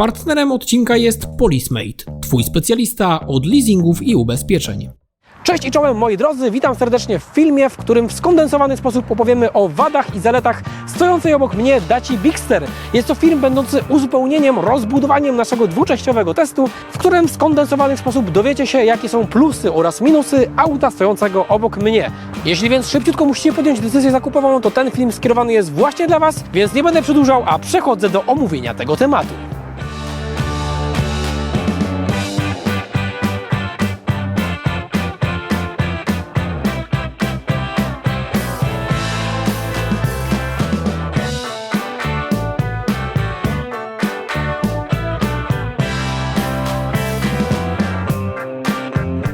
Partnerem odcinka jest Polismate, Twój specjalista od leasingów i ubezpieczeń. Cześć i czołem moi drodzy, witam serdecznie w filmie, w którym w skondensowany sposób opowiemy o wadach i zaletach stojącej obok mnie Daci Bigster. Jest to film będący uzupełnieniem, rozbudowaniem naszego dwuczęściowego testu, w którym w skondensowany sposób dowiecie się jakie są plusy oraz minusy auta stojącego obok mnie. Jeśli więc szybciutko musicie podjąć decyzję zakupową, to ten film skierowany jest właśnie dla Was, więc nie będę przedłużał, a przechodzę do omówienia tego tematu.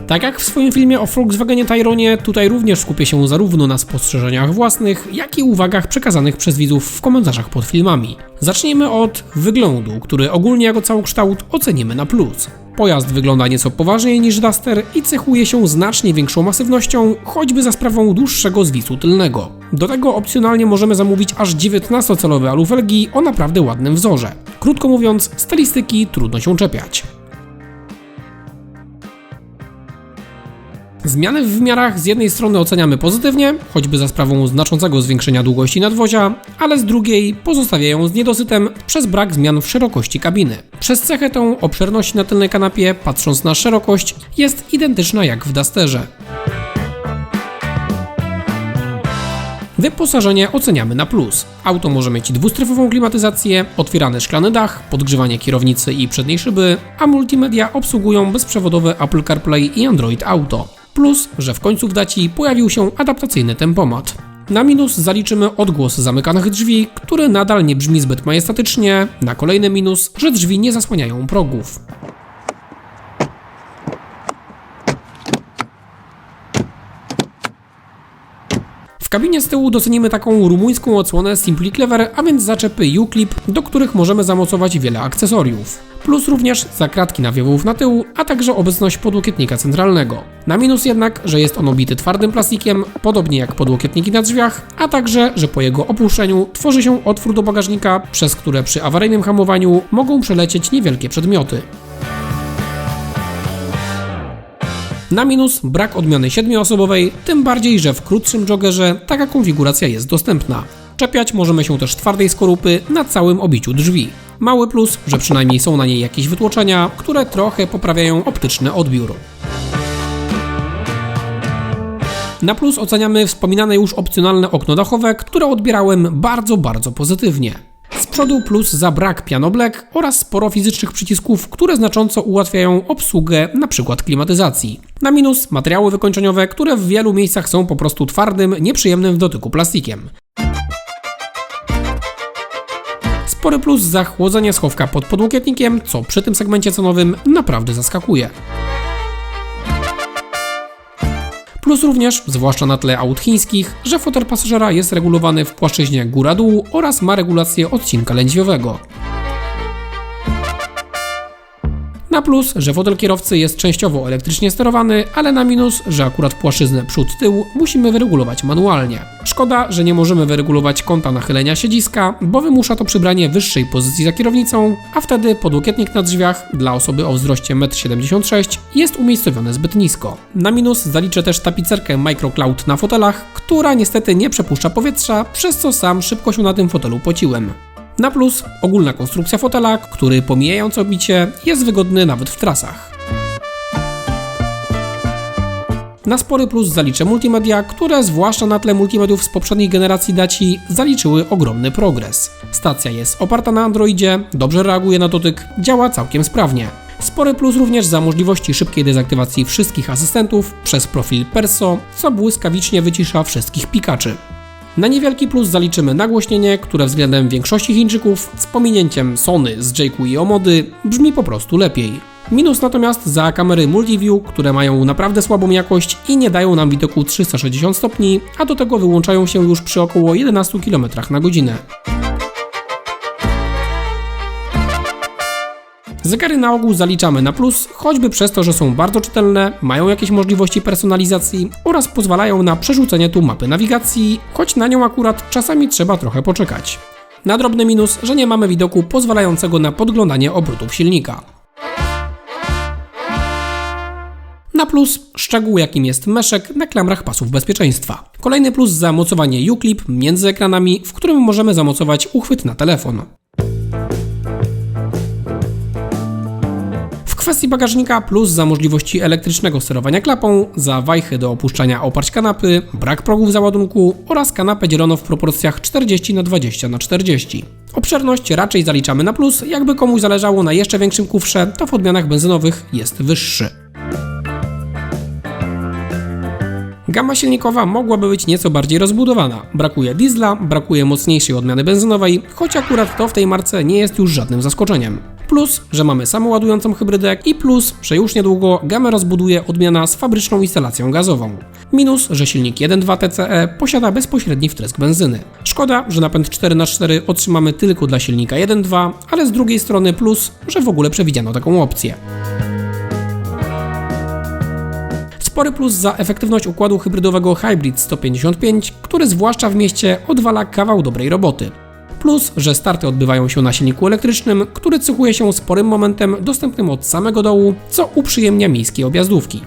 Tak jak w swoim filmie o Volkswagenie Tyronie, tutaj również skupię się zarówno na spostrzeżeniach własnych, jak i uwagach przekazanych przez widzów w komentarzach pod filmami. Zacznijmy od wyglądu, który ogólnie jako całokształt ocenimy na plus. Pojazd wygląda nieco poważniej niż Duster i cechuje się znacznie większą masywnością, choćby za sprawą dłuższego zwisu tylnego. Do tego opcjonalnie możemy zamówić aż 19-calowe alufelgi o naprawdę ładnym wzorze. Krótko mówiąc, stylistyki trudno się czepiać. Zmiany w wymiarach z jednej strony oceniamy pozytywnie, choćby za sprawą znaczącego zwiększenia długości nadwozia, ale z drugiej pozostawiają z niedosytem przez brak zmian w szerokości kabiny. Przez cechę tą obszerność na tylnej kanapie, patrząc na szerokość, jest identyczna jak w Dusterze. Wyposażenie oceniamy na plus. Auto może mieć dwustrefową klimatyzację, otwierany szklany dach, podgrzewanie kierownicy i przedniej szyby, a multimedia obsługują bezprzewodowe Apple CarPlay i Android Auto. Plus, że w końcu w daci pojawił się adaptacyjny tempomat. Na minus zaliczymy odgłos zamykanych drzwi, który nadal nie brzmi zbyt majestatycznie. Na kolejny minus, że drzwi nie zasłaniają progów. W kabinie z tyłu docenimy taką rumuńską odsłonę Simply Clever, a więc zaczepy U-Clip, do których możemy zamocować wiele akcesoriów. Plus również zakratki nawiewów na tył, a także obecność podłokietnika centralnego. Na minus jednak, że jest on obity twardym plastikiem, podobnie jak podłokietniki na drzwiach, a także, że po jego opuszczeniu tworzy się otwór do bagażnika, przez które przy awaryjnym hamowaniu mogą przelecieć niewielkie przedmioty. Na minus brak odmiany 7-osobowej, tym bardziej, że w krótszym joggerze taka konfiguracja jest dostępna. Czepiać możemy się też twardej skorupy na całym obiciu drzwi. Mały plus, że przynajmniej są na niej jakieś wytłoczenia, które trochę poprawiają optyczny odbiór. Na plus oceniamy wspominane już opcjonalne okno dachowe, które odbierałem bardzo, bardzo pozytywnie. Z przodu plus za brak pianoblek oraz sporo fizycznych przycisków, które znacząco ułatwiają obsługę np. klimatyzacji. Na minus materiały wykończeniowe, które w wielu miejscach są po prostu twardym, nieprzyjemnym w dotyku plastikiem. Spory plus za chłodzenie schowka pod podłokietnikiem, co przy tym segmencie cenowym naprawdę zaskakuje. Plus również, zwłaszcza na tle aut chińskich, że fotel pasażera jest regulowany w płaszczyźnie góra-dół oraz ma regulację odcinka lędźwiowego. Na plus, że fotel kierowcy jest częściowo elektrycznie sterowany, ale na minus, że akurat płaszczyznę przód-tył musimy wyregulować manualnie. Szkoda, że nie możemy wyregulować kąta nachylenia siedziska, bo wymusza to przybranie wyższej pozycji za kierownicą, a wtedy podłokietnik na drzwiach dla osoby o wzroście 1,76 m jest umiejscowiony zbyt nisko. Na minus zaliczę też tapicerkę Microcloud na fotelach, która niestety nie przepuszcza powietrza, przez co sam szybko się na tym fotelu pociłem. Na plus ogólna konstrukcja fotela, który pomijając obicie jest wygodny nawet w trasach. Na spory plus zaliczę multimedia, które zwłaszcza na tle multimediów z poprzedniej generacji Daci zaliczyły ogromny progres. Stacja jest oparta na Androidzie, dobrze reaguje na dotyk, działa całkiem sprawnie. Spory plus również za możliwości szybkiej dezaktywacji wszystkich asystentów przez profil Perso, co błyskawicznie wycisza wszystkich pikaczy. Na niewielki plus zaliczymy nagłośnienie, które względem większości Chińczyków, z pominięciem Sony z Jake'u i Omody, brzmi po prostu lepiej. Minus natomiast za kamery Multiview, które mają naprawdę słabą jakość i nie dają nam widoku 360 stopni, a do tego wyłączają się już przy około 11 km na godzinę. Zegary na ogół zaliczamy na plus, choćby przez to, że są bardzo czytelne, mają jakieś możliwości personalizacji oraz pozwalają na przerzucenie tu mapy nawigacji, choć na nią akurat czasami trzeba trochę poczekać. Na drobny minus, że nie mamy widoku pozwalającego na podglądanie obrotów silnika. Na plus szczegół jakim jest meszek na klamrach pasów bezpieczeństwa. Kolejny plus zamocowanie U-clip między ekranami, w którym możemy zamocować uchwyt na telefon. Kwestii bagażnika plus za możliwości elektrycznego sterowania klapą, za wajchy do opuszczania oparć kanapy, brak progów załadunku oraz kanapę dzielono w proporcjach 40 na 20 na 40. Obszerność raczej zaliczamy na plus, jakby komuś zależało na jeszcze większym kufrze, to w odmianach benzynowych jest wyższy. Gama silnikowa mogłaby być nieco bardziej rozbudowana. Brakuje diesla, brakuje mocniejszej odmiany benzynowej, choć akurat to w tej marce nie jest już żadnym zaskoczeniem. Plus, że mamy samoładującą hybrydę i plus, że już niedługo gamę rozbuduje odmiana z fabryczną instalacją gazową. Minus, że silnik 1.2 TCE posiada bezpośredni wtrysk benzyny. Szkoda, że napęd 4x4 otrzymamy tylko dla silnika 1.2, ale z drugiej strony plus, że w ogóle przewidziano taką opcję. Spory plus za efektywność układu hybrydowego Hybrid 155, który zwłaszcza w mieście odwala kawał dobrej roboty. Plus, że starty odbywają się na silniku elektrycznym, który cechuje się sporym momentem dostępnym od samego dołu, co uprzyjemnia miejskie objazdówki.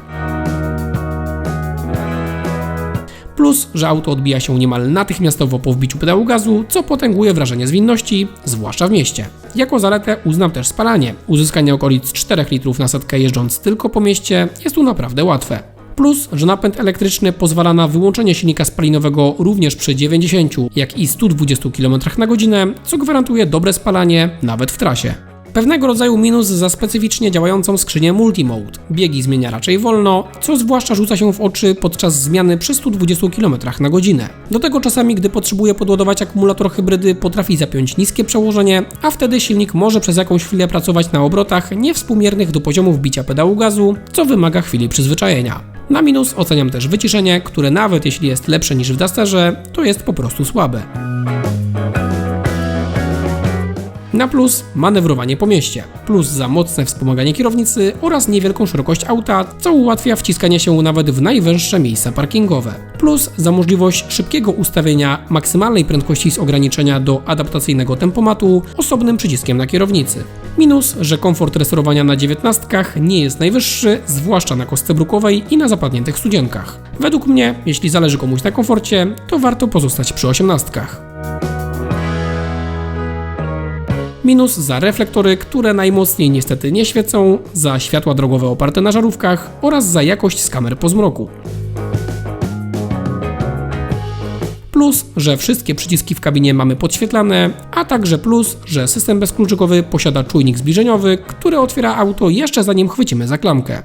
Plus, że auto odbija się niemal natychmiastowo po wbiciu pedału gazu, co potęguje wrażenie zwinności, zwłaszcza w mieście. Jako zaletę uznam też spalanie. Uzyskanie okolic 4 litrów na setkę jeżdżąc tylko po mieście jest tu naprawdę łatwe. Plus, że napęd elektryczny pozwala na wyłączenie silnika spalinowego również przy 90 jak i 120 km na godzinę, co gwarantuje dobre spalanie nawet w trasie. Pewnego rodzaju minus za specyficznie działającą skrzynię Multimode. Biegi zmienia raczej wolno, co zwłaszcza rzuca się w oczy podczas zmiany przy 120 km na godzinę. Do tego czasami, gdy potrzebuje podładować akumulator hybrydy, potrafi zapiąć niskie przełożenie, a wtedy silnik może przez jakąś chwilę pracować na obrotach niewspółmiernych do poziomu wbicia pedału gazu, co wymaga chwili przyzwyczajenia. Na minus oceniam też wyciszenie, które nawet jeśli jest lepsze niż w Dusterze, to jest po prostu słabe. Na plus manewrowanie po mieście, plus za mocne wspomaganie kierownicy oraz niewielką szerokość auta, co ułatwia wciskanie się nawet w najwęższe miejsca parkingowe. Plus za możliwość szybkiego ustawienia maksymalnej prędkości z ograniczenia do adaptacyjnego tempomatu osobnym przyciskiem na kierownicy. Minus, że komfort resorowania na dziewiętnastkach nie jest najwyższy, zwłaszcza na kostce brukowej i na zapadniętych studzienkach. Według mnie, jeśli zależy komuś na komforcie, to warto pozostać przy osiemnastkach. Minus za reflektory, które najmocniej niestety nie świecą, za światła drogowe oparte na żarówkach oraz za jakość z kamer po zmroku. Plus, że wszystkie przyciski w kabinie mamy podświetlane, a także plus, że system bezkluczykowy posiada czujnik zbliżeniowy, który otwiera auto jeszcze zanim chwycimy za klamkę.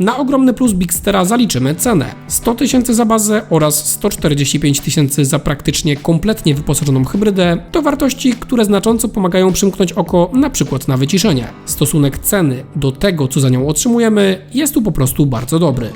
Na ogromny plus Bigstera zaliczymy cenę 100 tysięcy za bazę oraz 145 tysięcy za praktycznie kompletnie wyposażoną hybrydę. To wartości, które znacząco pomagają przymknąć oko na przykład na wyciszenie. Stosunek ceny do tego, co za nią otrzymujemy, jest tu po prostu bardzo dobry.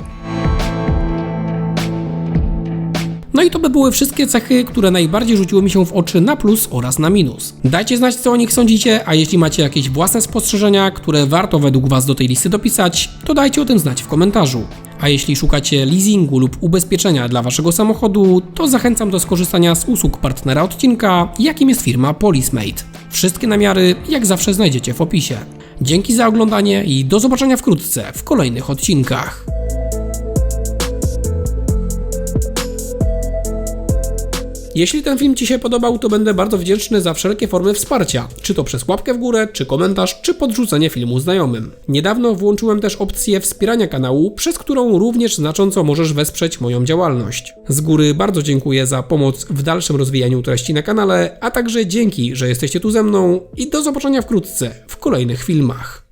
No i to by były wszystkie cechy, które najbardziej rzuciły mi się w oczy na plus oraz na minus. Dajcie znać, co o nich sądzicie, a jeśli macie jakieś własne spostrzeżenia, które warto według Was do tej listy dopisać, to dajcie o tym znać w komentarzu. A jeśli szukacie leasingu lub ubezpieczenia dla Waszego samochodu, to zachęcam do skorzystania z usług partnera odcinka, jakim jest firma Polismate. Wszystkie namiary, jak zawsze, znajdziecie w opisie. Dzięki za oglądanie i do zobaczenia wkrótce w kolejnych odcinkach. Jeśli ten film Ci się podobał, to będę bardzo wdzięczny za wszelkie formy wsparcia, czy to przez łapkę w górę, czy komentarz, czy podrzucenie filmu znajomym. Niedawno włączyłem też opcję wspierania kanału, przez którą również znacząco możesz wesprzeć moją działalność. Z góry bardzo dziękuję za pomoc w dalszym rozwijaniu treści na kanale, a także dzięki, że jesteście tu ze mną i do zobaczenia wkrótce w kolejnych filmach.